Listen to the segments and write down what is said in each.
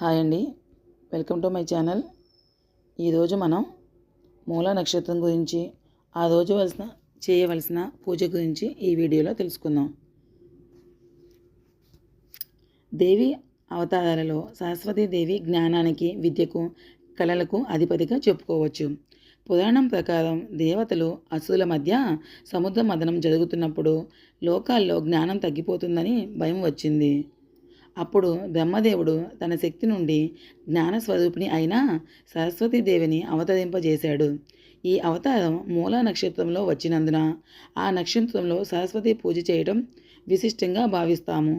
Hi అండి. Welcome to my channel. ఈరోజు మనం మూల నక్షత్రం గురించి ఆ రోజు వలసిన చేయవలసిన పూజ గురించి ఈ వీడియోలో తెలుసుకుందాం. దేవి అవతారాలలో సరస్వతీదేవి జ్ఞానానికి విద్యకు కళలకు అధిపతిగా చెప్పుకోవచ్చు. పురాణం ప్రకారం దేవతలు అసురుల మధ్య సముద్ర మదనం జరుగుతున్నప్పుడు లోకాల్లో జ్ఞానం తగ్గిపోతుందని భయం వచ్చింది. అప్పుడు బ్రహ్మదేవుడు తన శక్తి నుండి జ్ఞానస్వరూపిణి అయిన సరస్వతీదేవిని అవతరింపజేశాడు. ఈ అవతారం మూల నక్షత్రంలో వచ్చినందున ఆ నక్షత్రంలో సరస్వతి పూజ చేయడం విశిష్టంగా భావిస్తాము.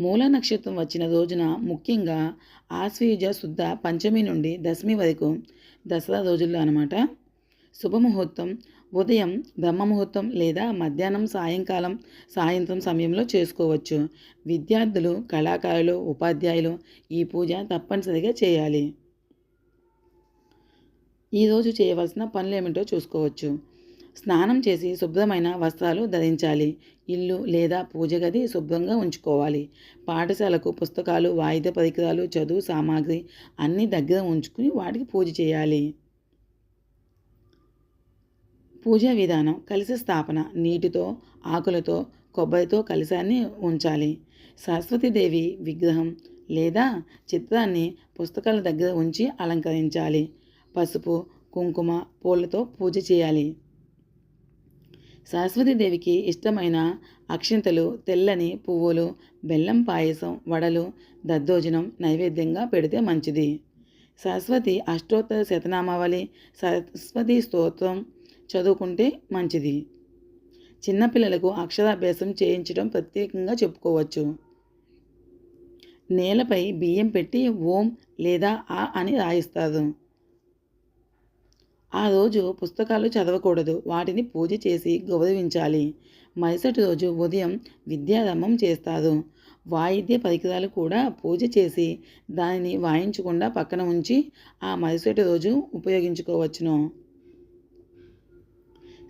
మూల నక్షత్రం వచ్చిన రోజున ముఖ్యంగా ఆశ్వయుజ శుద్ధ పంచమి నుండి దశమి వరకు దసరా రోజుల్లో అనమాట శుభముహూర్తం ఉదయం బ్రహ్మముహూర్తం లేదా మధ్యాహ్నం సాయంకాలం సాయంత్రం సమయంలో చేసుకోవచ్చు. విద్యార్థులు కళాకారులు ఉపాధ్యాయులు ఈ పూజ తప్పనిసరిగా చేయాలి. ఈరోజు చేయవలసిన పనులు ఏమిటో చూసుకోవచ్చు. స్నానం చేసి శుభ్రమైన వస్త్రాలు ధరించాలి. ఇల్లు లేదా పూజ గది శుభ్రంగా ఉంచుకోవాలి. పాఠశాలకు పుస్తకాలు వాయిద్య పరికరాలు చదువు సామాగ్రి అన్నీ దగ్గర ఉంచుకుని వాటికి పూజ చేయాలి. పూజా విధానం కలిసి స్థాపన నీటితో ఆకులతో కొబ్బరితో కలశాన్ని ఉంచాలి. సరస్వతీదేవి విగ్రహం లేదా చిత్రాన్ని పుస్తకాల దగ్గర ఉంచి అలంకరించాలి. పసుపు కుంకుమ పూలతో పూజ చేయాలి. సరస్వతీదేవికి ఇష్టమైన అక్షింతలు తెల్లని పువ్వులు బెల్లం పాయసం వడలు దద్దోజనం నైవేద్యంగా పెడితే మంచిది. సరస్వతి అష్టోత్తర శతనామావళి సరస్వతి స్తోత్రం చదువుకుంటే మంచిది. చిన్నపిల్లలకు అక్షరాభ్యాసం చేయించడం ప్రత్యేకంగా చెప్పుకోవచ్చు. నేలపై బియ్యం పెట్టి ఓం లేదా ఆ అని రాయిస్తారు. ఆ రోజు పుస్తకాలు చదవకూడదు. వాటిని పూజ చేసి గౌరవించాలి. మరుసటి రోజు ఉదయం విద్యారంభం చేస్తారు. వాయిద్య పరికరాలు కూడా పూజ చేసి దానిని వాయించకుండా పక్కన ఉంచి ఆ మరుసటి రోజు ఉపయోగించుకోవచ్చును.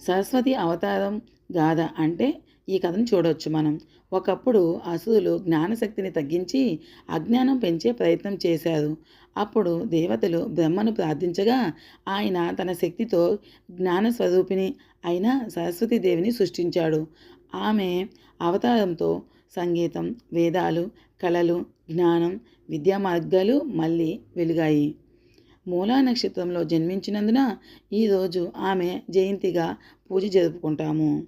సరస్వతి అవతారం గాథ అంటే ఈ కథను చూడవచ్చు మనం. ఒకప్పుడు అసురులు జ్ఞానశక్తిని తగ్గించి అజ్ఞానం పెంచే ప్రయత్నం చేశారు. అప్పుడు దేవతలు బ్రహ్మను ప్రార్థించగా ఆయన తన శక్తితో జ్ఞానస్వరూపిణి అయిన సరస్వతీదేవిని సృష్టించాడు. ఆమె అవతారంతో సంగీతం వేదాలు కళలు జ్ఞానం విద్యా మార్గాలు మళ్ళీ వెలుగాయి. మూలా నక్షత్రంలో జన్మించినందున ఈరోజు ఆమె జయంతిగా పూజ జరుపుకుంటాము.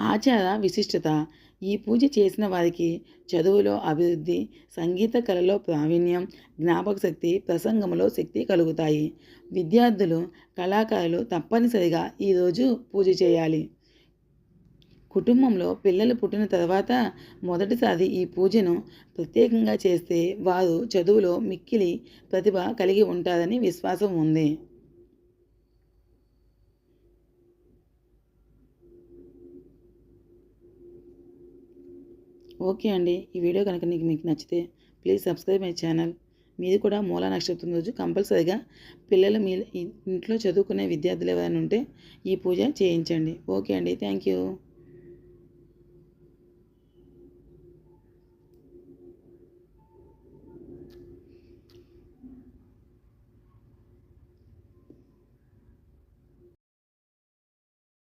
ఆచార విశిష్టత. ఈ పూజ చేసిన వారికి చదువులో అభివృద్ధి సంగీత కళలో ప్రావీణ్యం జ్ఞాపక శక్తి ప్రసంగంలో శక్తి కలుగుతాయి. విద్యార్థులు కళాకారులు తప్పనిసరిగా ఈరోజు పూజ చేయాలి. కుటుంబంలో పిల్లలు పుట్టిన తర్వాత మొదటిసారి ఈ పూజను ప్రత్యేకంగా చేస్తే వారు చదువులో మిక్కిలి ప్రతిభ కలిగి ఉంటారని విశ్వాసం ఉంది. ఓకే అండి. ఈ వీడియో కనుక నీకు మీకు నచ్చితే ప్లీజ్ సబ్స్క్రైబ్ మై ఛానల్. మీది కూడా మూల నక్షత్రం రోజు కంపల్సరీగా పిల్లలు మీ ఇంట్లో చదువుకునే విద్యార్థులు ఎవరైనా ఉంటే ఈ పూజ చేయించండి. ఓకే అండి. Thank you.